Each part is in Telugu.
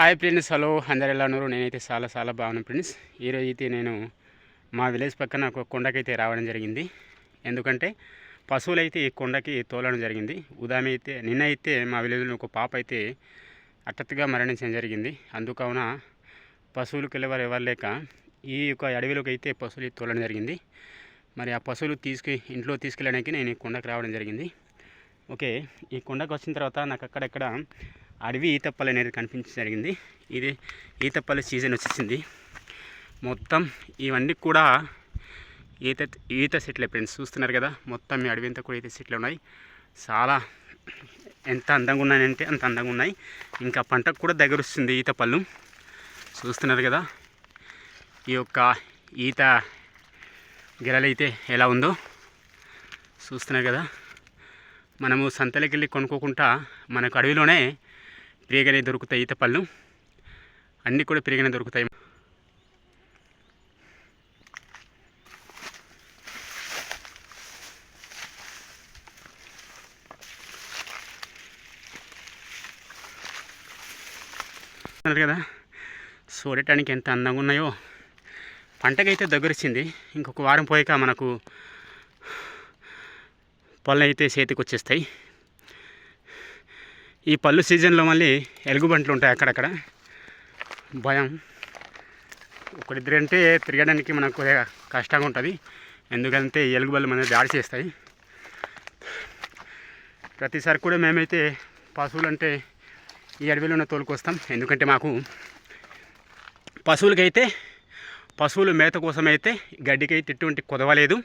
Hi friends hello. అందరు ఎలా ఉన్నారు? నేనైతే చాలా చాలా బాగున్నాను ఫ్రెండ్స్. ఈరోజు అయితే నేను మా విలేజ్ పక్కన ఒక కొండకైతే రావడం జరిగింది. ఎందుకంటే పశువులు అయితే ఈ కొండకి తోలడం జరిగింది. ఉదయం అయితే నిన్న అయితే మా విలేజ్లో ఒక పాప అయితే హఠాత్తుగా మరణించడం జరిగింది. అందుకవున పశువులకు వెళ్ళేవారు ఎవరు లేక ఈ యొక్క అడవిలోకి అయితే పశువులు తోలడం జరిగింది. మరి ఆ పశువులు తీసుకు ఇంట్లో తీసుకెళ్ళడానికి నేను ఈ కొండకు రావడం జరిగింది. ఓకే ఈ కొండకు వచ్చిన తర్వాత నాకు అక్కడక్కడ అడవి ఈతప్పలు అనేది కనిపించడం జరిగింది. ఇది ఈతప్పల సీజన్ వచ్చేసింది. మొత్తం ఇవన్నీ కూడా ఈత ఈత సెట్లే ఫ్రెండ్స్. చూస్తున్నారు కదా మొత్తం ఈ అడవి అంతా కూడా ఈత సెట్లు ఉన్నాయి. చాలా ఎంత అందంగా ఉన్నాయంటే అంత అందంగా ఉన్నాయి. ఇంకా పంటకు కూడా దగ్గర వస్తుంది ఈత పళ్ళు చూస్తున్నారు కదా ఈ యొక్క ఈత గిరలైతే ఎలా ఉందో చూస్తున్నారు కదా. మనము సంతలోకి వెళ్ళి కొనుక్కోకుండా మనకు అడవిలోనే ఫ్రీగానే దొరుకుతాయి ఈత పళ్ళు అన్నీ కూడా ఫ్రీగానే దొరుకుతాయి. కదా చూడటానికి ఎంత అందంగా ఉన్నాయో. పంటకైతే దగ్గరొచ్చింది. ఇంకొక వారం పోయాక మనకు పళ్ళు అయితే చేతికి వచ్చేస్తాయి ఈ పళ్ళు సీజన్లో మళ్ళీ ఎలుగుబంట్లు ఉంటాయి అక్కడక్కడ. భయం. ఒకరిద్దరు అంటే తిరగడానికి మనకు కొద్దిగా కష్టంగా ఉంటుంది. ఎందుకంటే ఎలుగుబళ్ళు మన దాడి చేస్తాయి. ప్రతిసారి కూడా మేమైతే పశువులు అంటే ఈ అడవిలోనే తోలుకొస్తాం. ఎందుకంటే మాకు పశువులకైతే పశువులు మేత కోసమైతే గడ్డికి అయితే ఎటువంటి కుదవలేదు.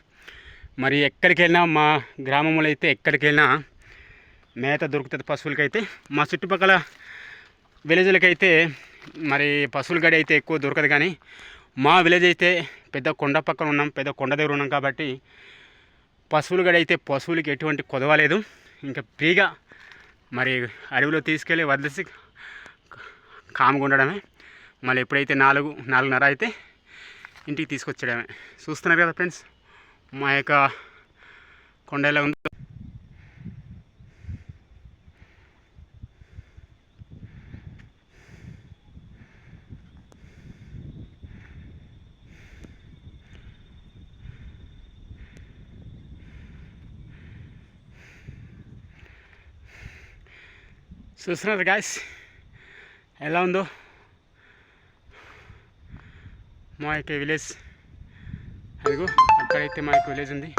మరి ఎక్కడికి వెళ్ళినా మా గ్రామంలో అయితే ఎక్కడికి వెళ్ళినా మేత దొరుకుతుంది పశువులకైతే. మా చుట్టుపక్కల విలేజ్లకైతే మరి పశువుల గడి అయితే ఎక్కువ దొరకదు కానీ మా విలేజ్ అయితే పెద్ద కొండ పక్కన ఉన్నాం పెద్ద కొండ దగ్గర ఉన్నాం కాబట్టి పశువుల గడి అయితే పశువులకి ఎటువంటి కొదవలేదు ఇంకా ఫ్రీగా మరి అడవిలో తీసుకెళ్ళి వదిలేసి కాముగా ఉండడమే. మళ్ళీ ఎప్పుడైతే నాలుగు నాలుగున్నర అయితే ఇంటికి తీసుకొచ్చడమే చూస్తున్నారు కదా ఫ్రెండ్స్ మా యొక్క కొండ ఎలా ఉందో. చూస్తున్నారు గాయస్ ఎలా ఉందో మా యొక్క విలేజ్ అదిగో అక్కడైతే మా యొక్క విలేజ్ ఉంది